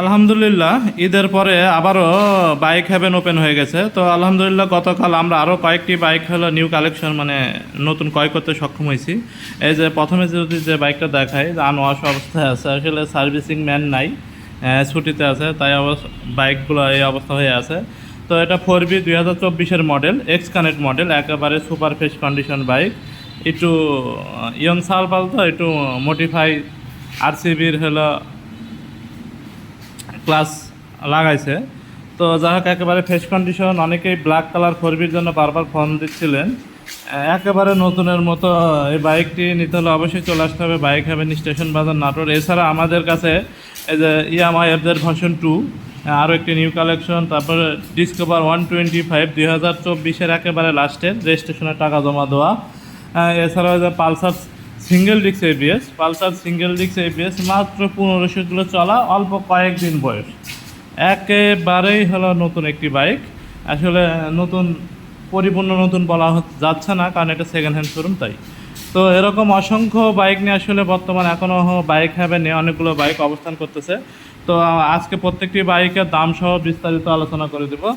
আলহামদুলিল্লাহ, ঈদের পরে আবারও বাইক হ্যাভেন ওপেন হয়ে গেছে। তো আলহামদুলিল্লাহ, গতকাল আমরা আরও কয়েকটি বাইক হলো নিউ কালেকশন মানে নতুন ক্রয় করতে সক্ষম হয়েছি। এই যে প্রথমে যদি যে বাইকটা দেখাই, যে আনওয়াশ অবস্থায় আছে, আসলে সার্ভিসিং ম্যান নাই ছুটিতে আছে, তাই বাইকগুলো এই অবস্থা হয়ে আছে। তো এটা ফোর বি দুই হাজার চব্বিশের মডেল এক্স কানেক্ট মডেল একেবারে সুপার ফ্রেশ কন্ডিশন বাইক একটু ইয়ং সাল পাল তো, একটু মোটিফাই আরসিবির হলো ক্লাস লাগাইছে। তো যা হোক, একেবারে ফ্রেশ কন্ডিশন অনেকেই ব্ল্যাক কালার ফোরবির জন্য বারবার ফোন দিচ্ছিলেন। একেবারে নতুনের মতো, এই বাইকটি নিতে হলে অবশ্যই চলে আসতে হবে বাইক হ্যাভেন স্টেশন বাজার নাটোর। এছাড়া আমাদের কাছে এই যে ইয়ামাই এফজেড ভার্সন টু আরও একটি নিউ কালেকশন তারপরে ডিসকভার ওয়ান টোয়েন্টি ফাইভ দুই হাজার চব্বিশের একেবারে লাস্টের রেজিস্ট্রেশনের টাকা জমা দেওয়া। এছাড়াও যে পালসার সিঙ্গেল ডিক্স এবিএস পালসার সিঙ্গেল ডিক্স এবিএস মাত্র পনেরোশো কিলো চলা, অল্প কয়েকদিন বয়স। একেবারেই হলো নতুন একটি বাইক। আসলে নতুন, পরিপূর্ণ নতুন বলা যাচ্ছে না, কারণ এটা সেকেন্ড হ্যান্ড শোরুম তাই। তো এরকম অসংখ্য বাইক নিয়ে আসলে বর্তমানে এখনও বাইক হ্যাভে নিয়ে অনেকগুলো বাইক অবস্থান করতেছে। তো আজকে প্রত্যেকটি বাইকের দাম সহ বিস্তারিত আলোচনা করে দেবো।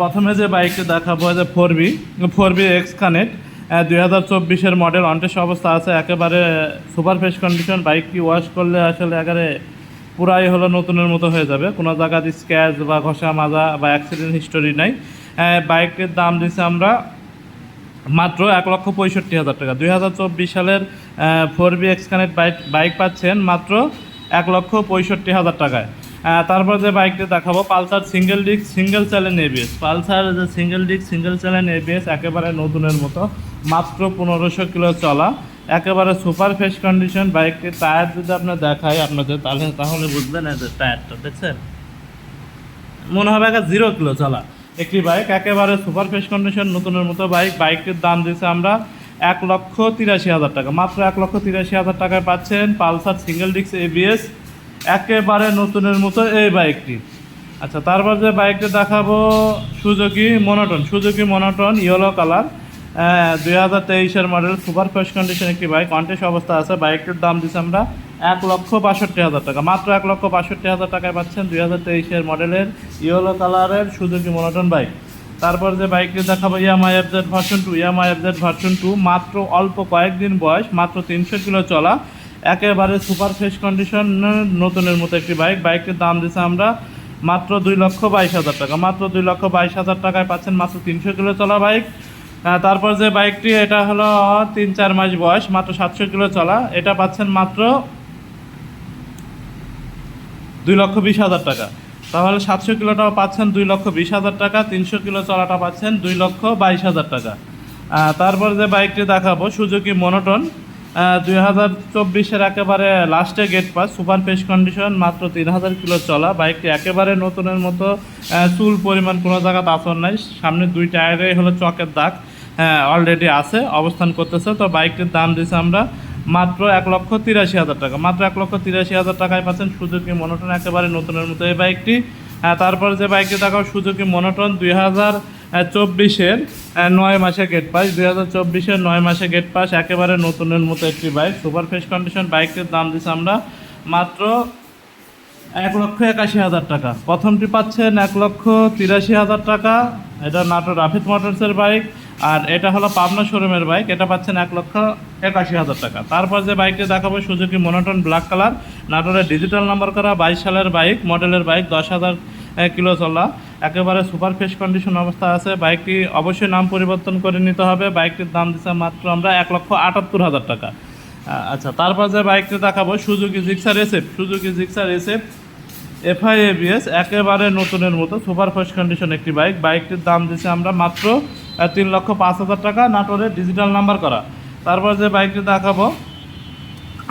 প্রথমে যে বাইকটি দেখাবো যে four B four B X connect দুই হাজার চব্বিশের মডেল অনটেস অবস্থা আছে একেবারে সুপার ফ্রেশ কন্ডিশন বাইকটি ওয়াশ করলে আসলে একেবারে পুরাই হলো নতুনের মতো হয়ে যাবে। কোনো জায়গাতে স্ক্র্যাচ বা ঘষা মাজা বা অ্যাক্সিডেন্ট হিস্টোরি নাই। আহ, বাইকটির দাম দিচ্ছি আমরা মাত্র এক লক্ষ পঁয়ষট্টি হাজার টাকা। দুই হাজার চব্বিশ সালের four B X connect bike bike পাচ্ছেন মাত্র এক লক্ষ পঁয়ষট্টি হাজার টাকায়। তারপর যে বাইকটি দেখাবো পালসার সিঙ্গেল ডিস্ক সিঙ্গেল চ্যালেন এবিএস পালসার যে সিঙ্গেল ডিস্ক সিঙ্গেল চ্যালেন এবিএস একেবারে নতুনের মতো। মাত্র পনেরোশো কিলো চলা। একেবারে সুপার ফ্রেশ কন্ডিশন বাইকটির টায়ার যদি আপনার দেখাই, আপনাদের তাহলে তাহলে বুঝবেন এই যে টায়ারটা, দেখছেন? মনে হবে একটা জিরো কিলো চলা। একটি বাইক, একেবারে সুপার ফ্রেশ কন্ডিশন, নতুনের মতো বাইক। বাইকটির দাম দিয়েছে আমরা এক লক্ষ তিরাশি হাজার টাকা। মাত্র এক লক্ষ তিরাশি হাজার টাকায় পাচ্ছেন পালসার সিঙ্গেল ডিস্ক এবিএস একেবারে নতুনের মতো এই বাইকটি। আচ্ছা তারপর যে বাইকটি দেখাবো, Suzuki monotone. Suzuki monotone, yellow colour. দুই হাজার তেইশের মডেল সুপার ফ্রেশ কন্ডিশন একটি বাইক কন্টেস্ট অবস্থা আছে। বাইকটির দাম দিচ্ছি আমরা এক লক্ষ বাষট্টি হাজার টাকা। মাত্র এক লক্ষ বাষট্টি হাজার টাকায় পাচ্ছেন দুই হাজার তেইশের মডেলের ইয়েলো কালারের সুজুকি মনোটন বাইক তারপর যে বাইকটি দেখাবো Yamaha FZ version two Yamaha FZ version two মাত্র অল্প কয়েকদিন বয়স, মাত্র তিনশো কিলো চলা। একেবারে সুপার ফ্রেশ কন্ডিশন নতুনের মতো একটি বাইক বাইকটির দাম দিচ্ছে আমরা মাত্র দুই লক্ষ বাইশ হাজার টাকা। মাত্র দুই লক্ষ বাইশ হাজার টাকায় পাচ্ছেন মাত্র তিনশো কিলো চলা বাইক তারপর যে বাইকটি এটা হলো তিন চার মাস বয়স, মাত্র সাতশো কিলো চলা। এটা পাচ্ছেন মাত্র দুই লক্ষ বিশ হাজার টাকা। তাহলে সাতশো কিলোটা পাচ্ছেন দুই লক্ষ বিশ হাজার টাকা, তিনশো কিলো চলাটা পাচ্ছেন দুই লক্ষ বাইশ হাজার টাকা। তারপর যে বাইকটি দেখাবো সুজুকি মনোটন দুই হাজার চব্বিশের একেবারে লাস্টে gate pass super fresh condition মাত্র তিন হাজার কিলো চলা। বাইকটি একেবারে নতুনের মতো চুল পরিমাণ কোনো জায়গাতে আসর নাই, সামনে দুই টায়ারে হলো চকের দাগ। অলরেডি আছে, অবস্থান করতেছে। তো বাইকটির দাম দিয়েছে আমরা মাত্র এক লক্ষ তিরাশি হাজার টাকা। মাত্র এক লক্ষ তিরাশি হাজার টাকায় পাচ্ছেন সুজুকি মনোটন, একেবারে নতুনের মতো এই বাইকটি। হ্যাঁ তারপর যে বাইকটি দেখাও, সুজুকি মনোটন দুই হাজার চব্বিশের নয় মাসে গেট পাস দুই হাজার চব্বিশের নয় মাসে গেট পাস একেবারে নতুনের মতো একটি বাইক। সুপার ফ্রেশ কন্ডিশন বাইকটির দাম দিচ্ছি আমরা মাত্র এক লক্ষ একাশি হাজার টাকা। প্রথমটি পাচ্ছেন এক লক্ষ তিরাশি হাজার টাকা। এটা নাটোর রাফিদ মোটরসের বাইক। আর এটা হলো পাবনা শোরুমের বাইক, এটা পাচ্ছেন এক লক্ষ একাশি হাজার টাকা। তারপর যে বাইকটি দেখাবো, সুজুকি মনোটন ব্ল্যাক কালার, নাটোরের ডিজিটাল নাম্বার করা, বাইশ সালের বাইক মডেলের বাইক, দশ হাজার কিলো চলা। একেবারে সুপার ফ্রেশ কন্ডিশন অবস্থা আছে। বাইকটি অবশ্যই নাম পরিবর্তন করে নিতে হবে। বাইকটির দাম দিচ্ছে মাত্র আমরা এক লক্ষ আটাত্তর হাজার টাকা। আচ্ছা তারপর যে বাইকটি দেখাবো, Suzuki Gixxer SF. Suzuki Gixxer SF FI ABS একেবারে নতুনের মতো সুপার ফ্রেশ কন্ডিশন একটি বাইক। বাইকটির দাম দিচ্ছে আমরা মাত্র তিন লক্ষ পাঁচ হাজার টাকা নাটোরে ডিজিটাল নাম্বার করা। তারপর যে বাইকটি দেখাবো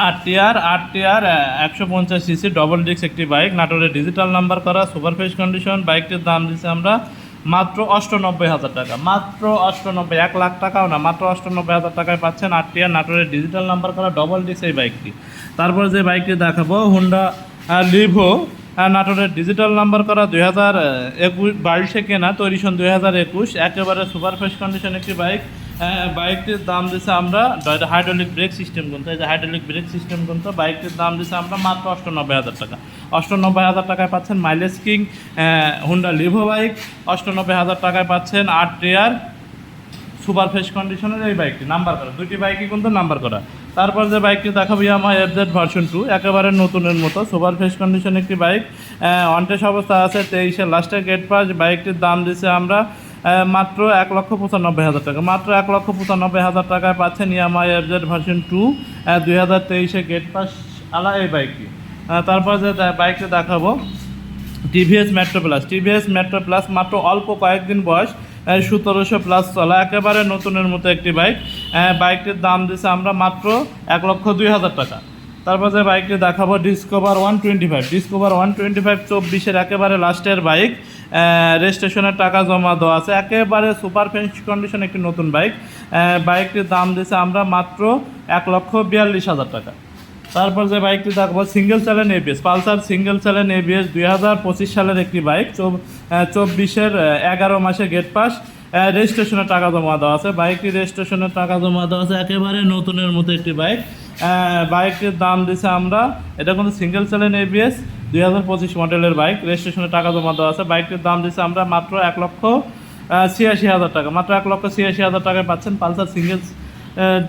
আট টিয়ার আট টিয়ার একশো পঞ্চাশ সিসি ডবল ডিস্ক একটি বাইক নাটোরে ডিজিটাল নাম্বার করা সুপার ফ্রেশ কন্ডিশন বাইকটির দাম দিচ্ছি আমরা মাত্র অষ্টানব্বই হাজার টাকা। মাত্র অষ্টানব্বই, এক লাখ টাকাও না, মাত্র অষ্টানব্বই হাজার টাকায় পাচ্ছেন আট টিয়ার নাটোরে ডিজিটাল নাম্বার করা ডবল ডিস্ক এই বাইকটি তারপর যে বাইকটি দেখাবো হুন্ডা লিভো নাটোরের ডিজিটাল নাম্বার করা দুই হাজার একুশ, বাইশে কেনা, তৈরি সন দুই হাজার একুশ। একেবারে সুপার ফ্রেশ কন্ডিশন একটি বাইক হ্যাঁ বাইকটির দাম দিছে আমরা হাইড্রোলিক ব্রেক সিস্টেম কিন্তু এই যে হাইড্রোলিক ব্রেক সিস্টেম কিন্তু বাইকটির দাম দিছে আমরা মাত্র অষ্টানব্বই হাজার টাকা। অষ্টানব্বই হাজার টাকায় পাচ্ছেন mileage king Honda Livo bike অষ্টানব্বই হাজার টাকায় পাচ্ছেন আট টিয়ার। সুপার ফ্রেশ কন্ডিশনের এই বাইকটি নাম্বার করা। দুটি বাইকই কিন্তু নাম্বার করা। তারপর যে বাইকটি দেখাবো আমার এফজেড ভার্সন টু একেবারে নতুনের মতো সুপার ফ্রেশ কন্ডিশন একটি বাইক অনটেস অবস্থা আছে তেইশে লাস্টে গেট পাস বাইকটির দাম দিছে আমরা মাত্র এক লক্ষ পঁচানব্বই হাজার টাকা। মাত্র এক লক্ষ পঁচানব্বই হাজার টাকায় পাচ্ছেন ইয়ামাই এফজেড ভার্সন টু দুই হাজার তেইশে গেট পাস আলা এই বাইকটি তারপর যে বাইকটি দেখাবো TVS Metro Plus TVS Metro Plus মাত্র অল্প কয়েকদিন বয়স সতেরোশো প্লাস চলা, একেবারে নতুনের মতো একটি বাইক বাইকটির দাম দিছে আমরা মাত্র এক লক্ষ দুই হাজার টাকা। তারপর যে বাইকটি দেখাবো Discover one twenty five Discover one twenty five চব্বিশের একেবারে লাস্টের বাইক। রেজিস্ট্রেশনের টাকা জমা দেওয়া আছে। একেবারে সুপার ফেন্স কন্ডিশন একটি নতুন বাইক। বাইকটির দাম দিছে আমরা মাত্র এক লক্ষ বিয়াল্লিশ হাজার টাকা। তারপর যে বাইকটি দেখব সিঙ্গেল চ্যালেন এবিএস পালসার সিঙ্গেল চ্যালেন এবিএস দুই হাজার পঁচিশ সালের একটি বাইক। চব্বিশের এগারো মাসে গেট পাস রেজিস্ট্রেশনের টাকা জমা দেওয়া আছে। বাইকটি রেজিস্ট্রেশনের টাকা জমা দেওয়া আছে। একেবারে নতুনের মতো একটি বাইক বাইকটির দাম দিছে আমরা, এটা কিন্তু সিঙ্গেল চ্যালেন এবিএস দুই হাজার পঁচিশ মডেলের বাইক রেজিস্ট্রেশনের টাকা জমা দেওয়া আছে। বাইকটির দাম দিছে আমরা মাত্র এক লক্ষ ছিয়াশি হাজার টাকা। মাত্র এক লক্ষ ছিয়াশি হাজার টাকায় পাচ্ছেন পালসার সিঙ্গেল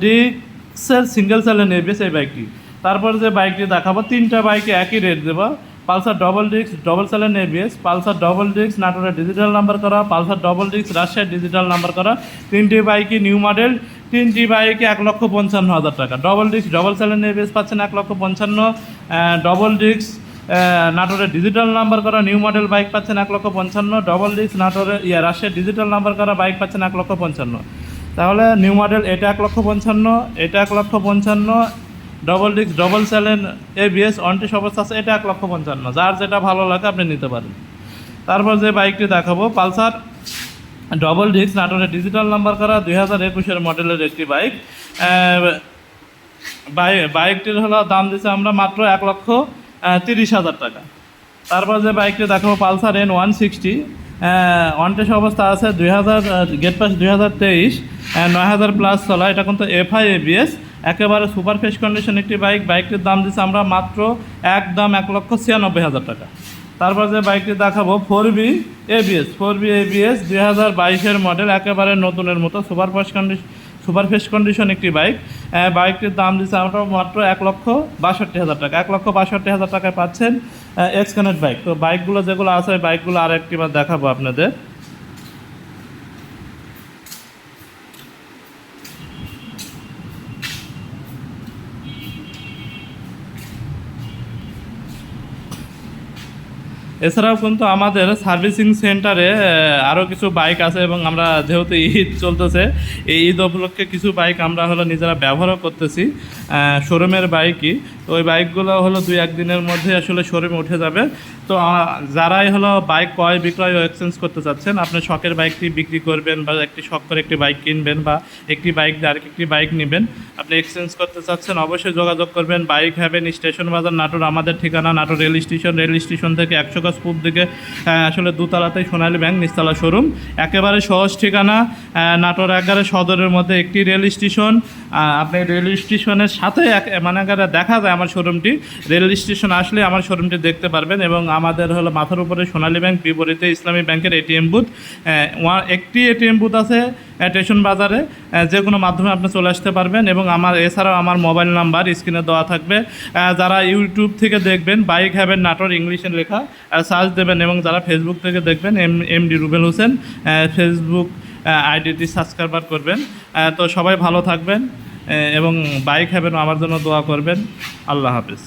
ডিক্সের সিঙ্গেল চ্যালেন এবিএস এই বাইকটি তারপর যে বাইকটি দেখাবো, তিনটা বাইকে একই রেট দেবো। পালসার ডবল ডিস্ক ডবল সেলেন এবিএস পালসার ডবল ডিস্ক নাটোরের ডিজিটাল নাম্বার করা, পালসার ডবল ডিস্ক রাজশাহীর ডিজিটাল নাম্বার করা, তিনটি বাইকই নিউ মডেল তিনটি বাইকে এক লক্ষ পঞ্চান্ন হাজার টাকা। ডবল ডিস্ক ডবল সেলেন এবিএস পাচ্ছেন এক লক্ষ পঞ্চান্ন ডবল ডিস্ক নাটোরের ডিজিটাল নাম্বার করা নিউ মডেল বাইক পাচ্ছেন এক লক্ষ পঞ্চান্ন ডবল ডিস্ক নাটোরের ইয়া রাশিয়ার ডিজিটাল নাম্বার করা বাইক পাচ্ছেন এক লক্ষ পঞ্চান্ন। তাহলে নিউ মডেল এটা এক লক্ষ পঞ্চান্ন, এটা এক লক্ষ পঞ্চান্ন ডবল ডিস্ক ডবল স্যালেন এবিএস অনটিস অবস্থা আছে, এটা এক লক্ষ পঞ্চান্ন। যার যেটা ভালো লাগে আপনি নিতে পারেন। তারপর যে বাইকটি দেখাবো, পালসার ডবল ডিস্ক নাটোরের ডিজিটাল নাম্বার করা, দুই হাজার একুশের মডেলের একটি বাইক। বাই- বাইকটির হলো দাম দিচ্ছে আমরা মাত্র এক লক্ষ তিরিশ হাজার টাকা। তারপর যে বাইকটি দেখাবো, পালসার এন ওয়ান সিক্সটি অনটেস অবস্থা আছে দুই হাজার গেট পাস দুই হাজার তেইশ নয় হাজার প্লাস চলা, এটা কিন্তু এফআই এবিএস একেবারে সুপার ফ্রেশ কন্ডিশন একটি বাইক বাইকটির দাম দিচ্ছে আমরা মাত্র একদম এক লক্ষ ছিয়ানব্বই হাজার টাকা। তারপর যে বাইকটি দেখাবো four B ABS four B ABS দুই হাজার বাইশের মডেল একেবারে নতুনের মতো super fresh condition super fresh condition একটি বাইক বাইকটির দাম দিচ্ছে আমরা মাত্র এক লক্ষ বাষট্টি হাজার টাকা। এক লক্ষ বাষট্টি হাজার টাকায় পাচ্ছেন এক্স কানেক্ট বাইক তো বাইকগুলো যেগুলো আছে বাইকগুলো আর একটিবার দেখাবো আপনাদের। এছাড়াও কিন্তু আমাদের সার্ভিসিং সেন্টারে আরও কিছু বাইক আছে এবং আমরা যেহেতু ঈদ চলতেছে, এই ঈদ উপলক্ষে কিছু বাইক আমরা হলো নিজেরা ব্যবহারও করতেছি শোরুমের বাইকই। তো ওই বাইকগুলো হলো দুই একদিনের মধ্যে আসলে শোরুমে উঠে যাবে। তো যারাই হলো বাইক ক্রয়, বিক্রয় ও এক্সচেঞ্জ করতে চাচ্ছেন, আপনি শখের বাইকটি বিক্রি করবেন বা একটি শখ করে একটি বাইক কিনবেন বা একটি বাইক দিয়ে আরেকটি বাইক নেবেন, আপনি এক্সচেঞ্জ করতে চাচ্ছেন, অবশ্যই যোগাযোগ করবেন। বাইক হ্যাভেন স্টেশন বাজার, নাটোর, আমাদের ঠিকানা, Natore rail station. Rail station থেকে একশো গাছ পূব দিকে আসলে দুতলাতেই সোনালী ব্যাংক নিচতলা শোরুম। একেবারে সহজ ঠিকানা নাটোর এগারো সদরের মধ্যে একটি রেল স্টেশন। আপনি রেল স্টেশনের সাথে মানে দেখা যায় আমার শোরুমটি। রেল স্টেশন আসলে আমার শোরুমটি দেখতে পারবেন এবং আমাদের হলো মাথার উপরে সোনালী ব্যাংক, বিপরীতে ইসলামী ব্যাংকের এটিএম বুথ। একটি এটিএম বুথ আছে স্টেশন বাজারে যে কোনো মাধ্যমে আপনি চলে আসতে পারবেন এবং আমার এছাড়াও আমার মোবাইল নাম্বার স্ক্রিনে দেওয়া থাকবে। যারা ইউটিউব থেকে দেখবেন, বাইক হ্যাভেন নাটোর ইংলিশে লেখা সার্চ দেবেন এবং যারা ফেসবুক থেকে দেখবেন, M M D Rubel Hossain Facebook আইডিটি সাবস্ক্রাইবার করবেন। তো সবাই ভালো থাকবেন এবং বাইক হ্যাভেন আমার জন্য দোয়া করবেন। আল্লাহ হাফিজ।